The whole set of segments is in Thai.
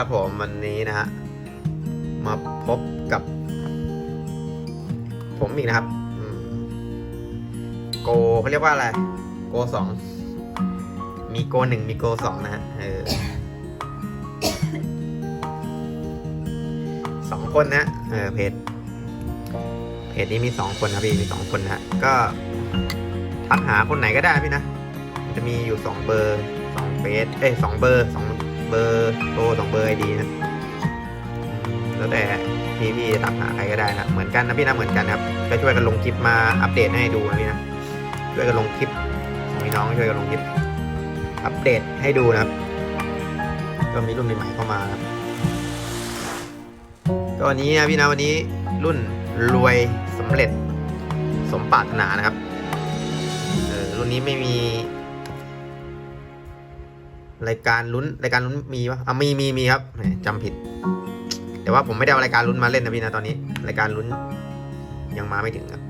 ครับผมวันนี้นะฮะมาพบกับ ผมอีกนะครับโกเขาเรียกว่าอะไร โกสองมีโกหนึ่งมีโกสองนะฮะเออสองคนนะเออเพจเพจนี้มีสองคนครับพี่มีสองคนนะก็ทักหาคนไหนก็ได้พี่นะจะมีอยู่สองเบอร์สองเฟซเอ้ยสองเบอร์สอง เบอร์โทรสองเบอร์ไอดีนะแล้วแต่พี่พี่จะทักหาใครก็ได้นะเหมือนกันนะพี่นะเหมือนกันนะครับก็ช่วยกันลงคลิปมาอัปเดตให้ดูนะพี่นะช่วยกันลงคลิปสองพี่น้องช่วยกันลงคลิปอัปเดตให้ดูนะครับ ก็มีรุ่นใหม่ๆเข้ามาครับก็วันนี้นะพี่นะวันนี้รุ่นรวยสำเร็จสมปรารถนานะครับเออรุ่นนี้ไม่มี รายการลุ้นรายการลุ้นมีปะอะมีมีมีครับแหมจำผิด แต่ว่าผมไม่ได้เอารายการลุ้นมาเล่นนะพี่นะตอนนี้ รายการลุ้นยังมาไม่ถึงครับ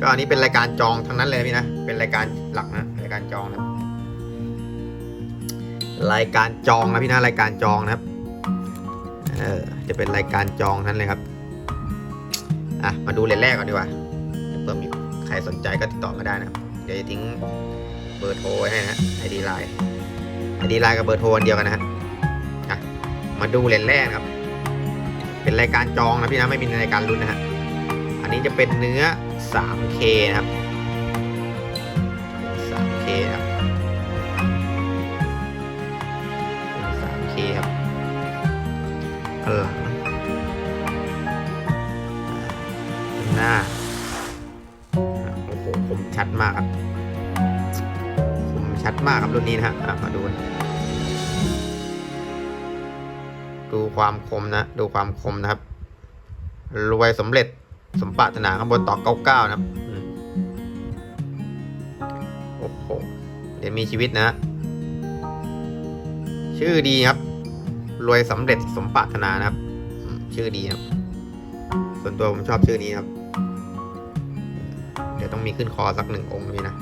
ก็อันนี้เป็นรายการจองทั้งนั้นเลยพี่นะ เป็นรายการหลักนะรายการจองนะครับรายการจองนะพี่นะรายการจองนะครับ เออจะเป็นรายการจองทั้นเลยครับ อะมาดูเลนแรกก่อนดีกว่าเพิ่มมีใครสนใจก็ติดต่อมาได้นะครับ เดี๋ยวจะทิ้งเบอร์โทรไว้ให้นะไอดีไลน์ ไอดีไลน์กับเบอร์โทรอันเดียวกันนะฮะมาดูเลนแรกครับ เป็นรายการจองนะพี่นะไม่มีรายการลุ้นนะฮะ อันนี้จะเป็นเนื้อ 3K นะครับ 3K นะครับ 3K ครับหลังหน้า โอ้โห คมชัดมากครับ มากครับรุ่นนี้นะฮะมาดูดูความคมนะ ดูความคมนะครับ รวยสำเร็จสมปรารถนาข้างบนต่อ99นะครับโอ้โหเดี๋ยวมีชีวิตนะ ชื่อดีครับ รวยสำเร็จสมปรารถนานะครับ ชื่อดีครับ ส่วนตัวผมชอบชื่อนี้ครับ เดี๋ยวต้องมีขึ้นคอสักหนึ่งองค์นี่นะ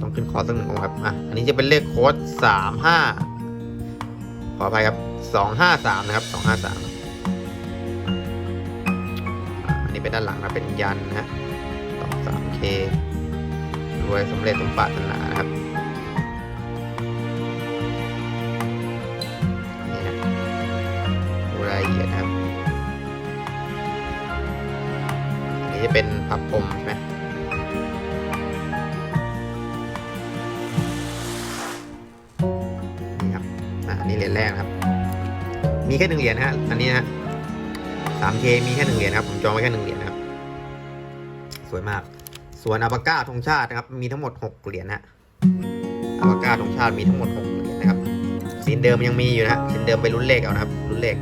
ต้องขึ้นคอสักหนึ่งองค์ครับ อะ อันนี้จะเป็นเลขโค้ดสามห้าขออภัยครับสองห้าสามนะครับสองห้าสามอันนี้เป็นด้านหลังนะเป็นยันนะฮะสองสามเครวยสำเร็จสมปรารถนานะครับนี่นะดูรายละเอียดนะครับ อันนี้จะเป็นพับพรมใช่ไหม มีแค่หนึ่งเหรียญนะฮะ อันนี้นะฮะ 3K มีแค่หนึ่งเหรียญครับ ผมจองไว้แค่หนึ่งเหรียญครับ สวยมาก ส่วนอาบาก้าธงชาตินะครับ มีทั้งหมด6เหรียญนะฮะอาบาก้าธงชาติมีทั้งหมด6เหรียญนะครับสินเดิมยังมีอยู่นะฮะสินเดิมไปลุ้นเลขเอานะครับลุ้นเลข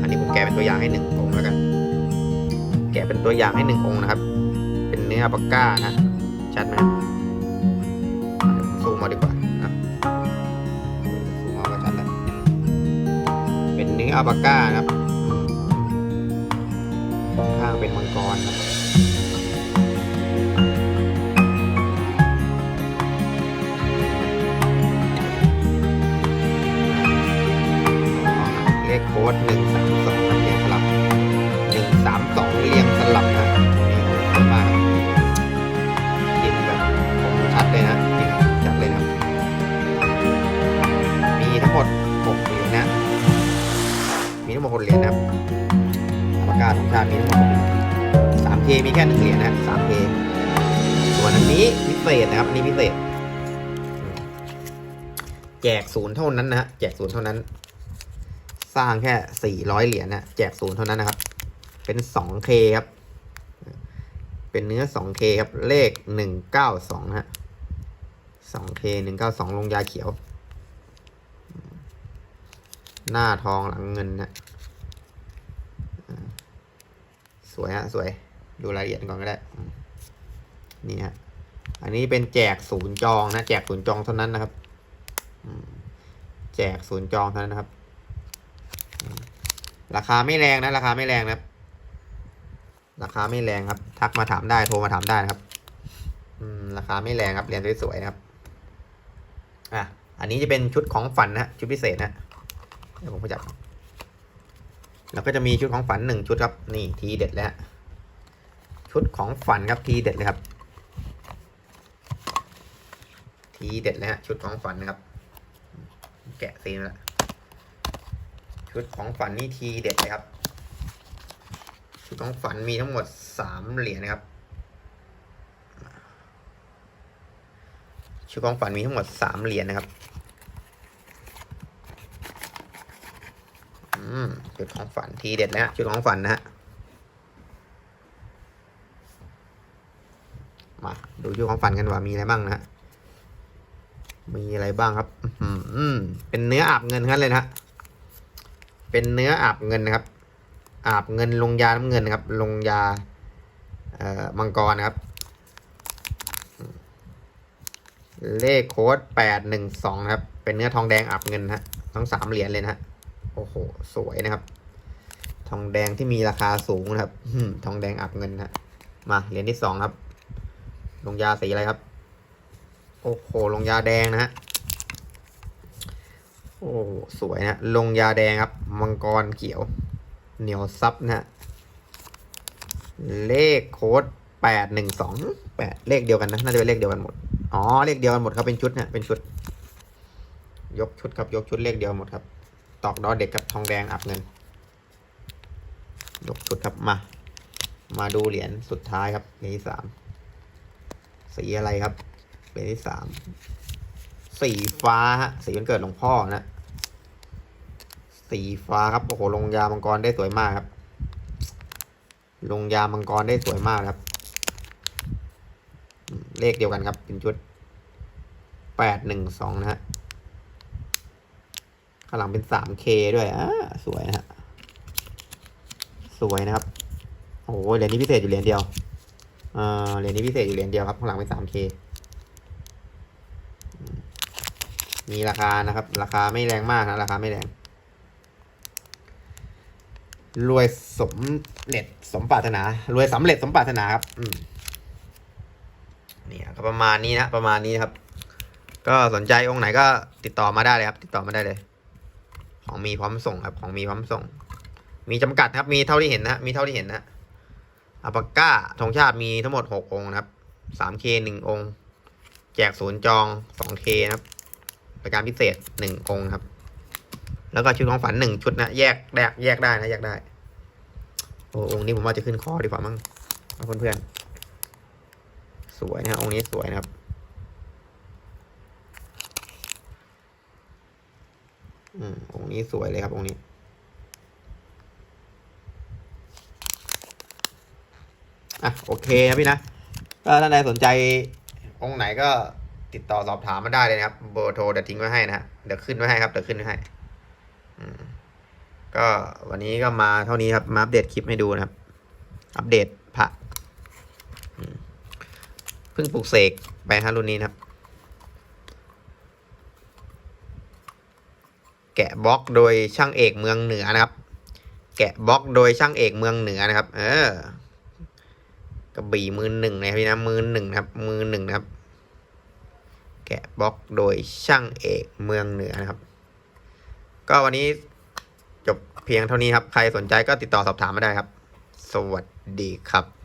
อันนี้ผมแกะเป็นตัวอย่างให้หนึ่งองค์แล้วกัน แกะเป็นตัวอย่างให้หนึ่งองค์นะครับ เป็นเนื้อปากก้านะ ชัดไหม ออัลปาก้านะครับ ข้างเป็นมังกรครับเลขโค้ดหนึ่งสามสองเรียงสลับหนึ่งสามสองเรียง งหมดหกเหรียญนะครับประกาศของชาติมีทั้งหมดสามเคมีแค่หนึ่งเหรียญนะสามเคส่วนอันนี้พิเศษนะครับอันนี้พิเศษ แจกศูนย์เท่านั้นนะฮะแจกศูนย์เท่านั้น สร้างแค่สี่ร้อยเหรียญนะแจกศูนย์เท่านั้นนะครับ เป็นสองเคครับ เป็นเนื้อสองเคครับ เลขหนึ่งเก้าสองฮะสองเคหนึ่งเก้าสองลงยาเขียวหน้าทองหลังเงินนะอ่า สวยฮะสวยดูรายละเอียดก่อนก็ได้นี่ฮะอันนี้เป็นแจกศูนย์จองนะ แจกศูนย์จองเท่านั้นนะครับแจกศูนย์จองเท่านั้นนะครับ ราคาไม่แรงนะ ราคาไม่แรงนะครับ ราคาไม่แรงครับ ทักมาถามได้โทรมาถามได้นะครับอืมราคาไม่แรงครับเรียนสวยๆนะครับอะอันนี้จะเป็นชุดของฝันนะชุดพิเศษนะเดี๋ยวผมขยับ แล้วก็จะมีชุดของฝันหนึ่งชุดครับนี่ทีเด็ดแล้ว ชุดของฝันครับทีเด็ดเลยครับ ทีเด็ดเลยฮะชุดของฝันนะครับ แกะซีนแล้วชุดของฝันนี่ทีเด็ดเลยครับ ชุดของฝันมีทั้งหมดสามเหรียญนะครับ ชุดของฝันมีทั้งหมดสามเหรียญนะครับ มชุดของฝันทีเด็ดแล้วฮะชุดของฝันนะฮะมาดูชุดของฝันกันว่ามีอะไรบ้างนะฮะมีอะไรบ้างครับ อืมเป็นเนื้ออาบเงินทั้งนั้นเลยนะฮะเป็นเนื้ออาบเงินนะครับ อาบเงินลงยาน้ำเงินนะครับ ลงยา เอ่อมังกรนะครับ เลขโค้ดแปดหนึ่งสองครับ เป็นเนื้อทองแดงอาบเงินฮะทั้งสามเหรียญเลยนะฮะ โอ้โห สวยนะครับ ทองแดงที่มีราคาสูงนะครับทองแดงอาบเงินนะมาเหรียญที่สองครับ ลงยาสีอะไรครับ โอ้โห ลงยาแดงนะฮะ โอ้สวยนะลงยาแดงครับ มังกรเขียว เหนียวซับนะฮะ เลขโค้ดแปดหนึ่งสองแปดเลขเดียวกันนะ น่าจะเป็นเลขเดียวกันหมด อ๋อ เลขเดียวกันหมดครับ เป็นชุดนี่ยเป็นชุด ยกชุดครับ ยกชุดเลขเดียวหมดครับ ตอกดอเด็กกับทองแดงอับเงินยกชุดครับมา มาดูเหรียญสุดท้ายครับเหรียญที่สามสีอะไรครับเหรียญที่สามสีฟ้าฮะสีวันเกิดหลวงพ่อนะสีฟ้าครับโอ้โหลงยามังกรได้สวยมากครับ ลงยามังกรได้สวยมากครับ เลขเดียวกันครับเป็นชุดแปดหนึ่งสองนะฮะ ข้างหลังเป็นสามเคด้วยอ่าสวยนะฮะ สวยนะครับ โอ้โหเหรียญนี้พิเศษอยู่เหรียญเดียวเอ่อเหรียญนี้พิเศษอยู่เหรียญเดียวครับ ข้างหลังเป็นสามเคมีราคานะครับ ราคาไม่แรงมากนะ ราคาไม่แรง รวยสมเร็จสมปรารถนา รวยสำเร็จสมปรารถนาครับ อืมเนี่ยก็ประมาณนี้นะ ประมาณนี้ครับ ก็สนใจองค์ไหนก็ติดต่อมาได้เลยครับ ติดต่อมาได้เลย ของมีพร้อมส่งครับ ของมีพร้อมส่ง มีจำกัดครับ มีเท่าที่เห็นนะ มีเท่าที่เห็นนะอัปปาก้าธงชาติมีทั้งหมดหกองค์นะครับสามเคหนึ่งองค์ แจกศูนย์จองสองเคนะครับรายการพิเศษหนึ่งองค์ครับ แล้วก็ชุดของฝันหนึ่งชุดนะ แยกแยกแยกได้นะ แยกได้ โอ้องค์นี้ผมว่าจะขึ้นคอดีกว่ามั้งเพื่อนๆสวยนะฮะองค์นี้สวยนะครับ อืมองค์นี้สวยเลยครับองค์นี้ อะโอเคครับพี่นะก็ท่านใดสนใจองค์ไหนก็ติดต่อสอบถามมาได้เลยนะครับ เบอร์โทรเดี๋ยวทิ้งไว้ให้นะฮะเดี๋ยวขึ้นไว้ให้ครับเดี๋ยวขึ้นไว้ให้ อืมก็วันนี้ก็มาเท่านี้ครับ มาอัปเดตคลิปให้ดูนะครับ อัปเดตพระเพิ่งปลูกเสกไปฮะรุ่นนี้นะครับ แกะบล็อกโดยช่างเอกเมืองเหนือนะครับ แกะบล็อกโดยช่างเอกเมืองเหนือนะครับ เออกระบี่มือหนึ่งนะพี่นะมือหนึ่งนะครับ มือหนึ่งนะครับ แกะบล็อกโดยช่างเอกเมืองเหนือนะครับ ก็วันนี้จบเพียงเท่านี้ครับ ใครสนใจก็ติดต่อสอบถามมาได้ครับ สวัสดีครับ